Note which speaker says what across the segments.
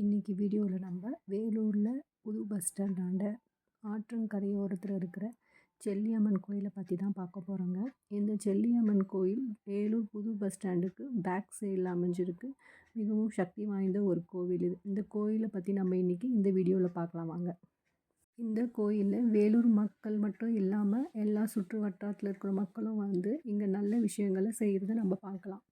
Speaker 1: இன்றைக்கி வீடியோவில் நம்ம வேலூரில் புது பஸ் ஸ்டாண்டாண்ட ஆற்றங்கரையோரத்தில் இருக்கிற செல்லியம்மன் கோயிலை பற்றி தான் பார்க்க போகிறோங்க இந்த செல்லியம்மன் கோயில் வேலூர் புது பஸ் ஸ்டாண்டுக்கு பேக் சைடில் அமைஞ்சிருக்கு. மிகவும் சக்தி வாய்ந்த ஒரு கோவில் இது. இந்த கோயிலை பற்றி நம்ம இன்றைக்கி இந்த வீடியோவில் பார்க்கலாம் வாங்க. இந்த கோயிலில் வேலூர் மக்கள் மட்டும் இல்லாமல் எல்லா சுற்று வட்டாரத்தில் இருக்கிற மக்களும் வந்து இங்கே நல்ல விஷயங்களை செய்கிறத நம்ம பார்க்கலாம்.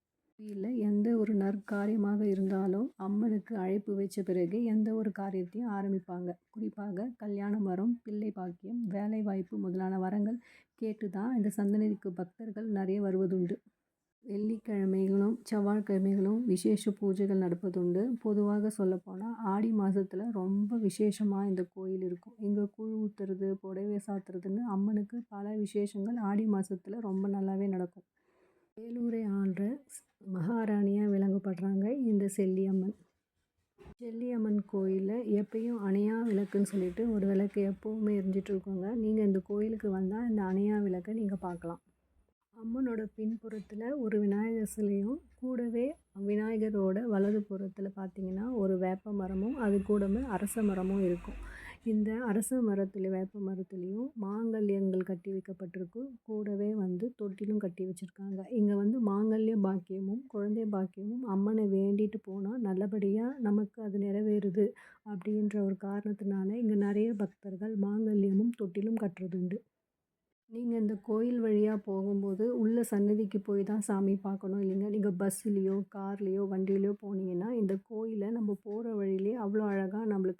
Speaker 1: கோயிலில் எந்த ஒரு நற்காரியமாக இருந்தாலும் அம்மனுக்கு அழைப்பு வச்ச பிறகு எந்த ஒரு காரியத்தையும் ஆரம்பிப்பாங்க. குறிப்பாக கல்யாண வரம் பிள்ளை பாக்கியம் வேலை வாய்ப்பு முதலான வரங்கள் கேட்டு தான் இந்த சந்தனதிக்கு பக்தர்கள் நிறைய வருவதுண்டு. வெள்ளிக்கிழமைகளும் செவ்வாய்க்கிழமைகளும் விசேஷ பூஜைகள் நடப்பதுண்டு. பொதுவாக சொல்லப்போனால் ஆடி மாதத்தில் ரொம்ப விசேஷமாக இந்த கோயில் இருக்கும். இங்கே கூழ் ஊற்றுறது புடவை சாத்துறதுன்னு அம்மனுக்கு பல விசேஷங்கள் ஆடி மாதத்தில் ரொம்ப நல்லாவே நடக்கும். வேலூரை ஆள்ற மகாராணியாக விளங்கப்படுறாங்க இந்த செல்லியம்மன். செல்லியம்மன் கோயிலில் எப்பயும் அணையா விளக்குன்னு சொல்லிட்டு ஒரு விளக்கு எப்போவுமே எரிஞ்சிட்ருக்கோங்க நீங்கள் இந்த கோயிலுக்கு வந்தால் இந்த அணையா விளக்கை நீங்கள் பார்க்கலாம். அம்மனோட பின்புறத்தில் ஒரு விநாயகர் சிலையும் கூடவே விநாயகரோட வலது புறத்தில் பார்த்தீங்கன்னா ஒரு வேப்ப மரமும் அது கூடவே அரச மரமும் இருக்கும். இந்த அரச மரத்தில் வேப்ப மரத்துலேயும் மாங்கல்யங்கள் கட்டி வைக்கப்பட்டிருக்கு. கூடவே வந்து தொட்டிலும் கட்டி வச்சுருக்காங்க. இங்கே வந்து மாங்கல்ய பாக்கியமும் குழந்தை பாக்கியமும் அம்மனை வேண்டிட்டு போனால் நல்லபடியாக நமக்கு அது நிறைவேறுது அப்படின்ற ஒரு காரணத்தினால இங்கே நிறைய பக்தர்கள் மாங்கல்யமும் தொட்டிலும் கட்டுறது உண்டு. நீங்கள் இந்த கோயில் வழியாக போகும்போது உள்ள சன்னதிக்கு போய் தான் சாமி பார்க்கணும். இல்லைங்க நீங்கள் பஸ்ஸுலேயோ கார்லேயோ வண்டியிலையோ போனீங்க இந்த கோயிலை நம்ம போகிற வழியிலே அவ்வளோ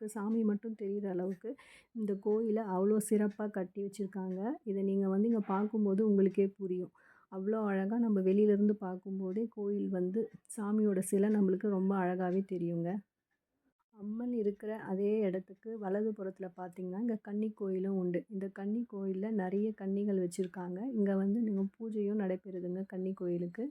Speaker 1: நமக்கு சாமி மட்டும் தெரிகிற அளவுக்கு இந்த கோயிலை அவ்வளோ சிறப்பாக கட்டி வச்சுருக்காங்க. இதை நீங்கள் வந்து இங்கே பார்க்கும்போது உங்களுக்கே புரியும். அவ்வளோ அழகாக நம்ம வெளியிலேருந்து பார்க்கும்போதே கோயில் வந்து சாமியோட சிலை நம்மளுக்கு ரொம்ப அழகாகவே தெரியுங்க. அம்மன் இருக்கிற அதே இடத்துக்கு வலது புறத்தில் பார்த்தீங்கன்னா இங்கே கன்னி கோயிலும் உண்டு. இந்த கன்னி கோயிலில் நிறைய கன்னிகள் வச்சுருக்காங்க. இங்கே வந்து நீங்கள் பூஜையும் நடைபெறுதுங்க கன்னி கோயிலுக்கு.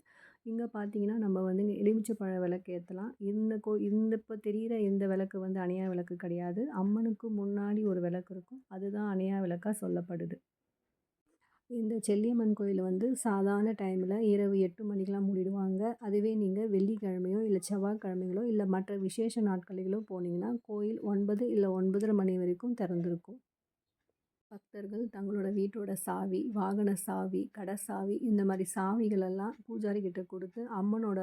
Speaker 1: இங்கே பார்த்தீங்கன்னா நம்ம வந்து இங்கே எலுமிச்சை விளக்கு ஏற்றலாம் இந்த கோ இந்த இப்போ தெரிகிற இந்த விளக்கு வந்து அணையா விளக்கு கிடையாது. அம்மனுக்கு முன்னாடி ஒரு விளக்கு இருக்கும். அதுதான் அணையா விளக்காக சொல்லப்படுது. இந்த செல்லியம்மன் கோயில் வந்து சாதாரண டைமில் இரவு எட்டு மணிக்கெலாம் மூடிடுவாங்க. அதுவே நீங்கள் வெள்ளிக்கிழமையோ இல்லை செவ்வாய்க்கிழமைகளோ இல்லை மற்ற விசேஷ நாட்களிலோ போனீங்கன்னா கோயில் ஒன்பது இல்லை ஒன்பதரை மணி வரைக்கும் திறந்துருக்கும். பக்தர்கள் தங்களோட வீட்டோட சாவி வாகன சாவி கடை சாவி இந்த மாதிரி சாவிகளெல்லாம் பூஜாரி கிட்ட கொடுத்து அம்மனோட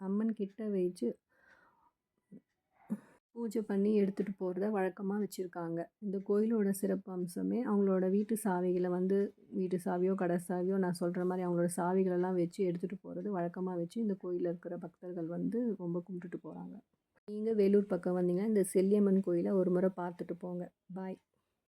Speaker 1: அம்மன் கிட்ட வச்சு பூஜை பண்ணி எடுத்துகிட்டு போகிறத வழக்கமாக வச்சுருக்காங்க. இந்த கோயிலோட சிறப்பு அம்சமே அவங்களோட வீட்டு சாவிகளை வந்து வீட்டு சாவியோ கடை சாவியோ நான் சொல்கிற மாதிரி அவங்களோட சாவிகளெல்லாம் வச்சு எடுத்துகிட்டு போகிறது வழக்கமாக வச்சு இந்த கோயிலில் இருக்கிற பக்தர்கள் வந்து ரொம்ப கும்பிட்டுட்டு போகிறாங்க நீங்கள் வேலூர் பக்கம் வந்தீங்கன்னா இந்த செல்லியம்மன் கோயிலை ஒரு முறை பார்த்துட்டு போங்க. பாய்.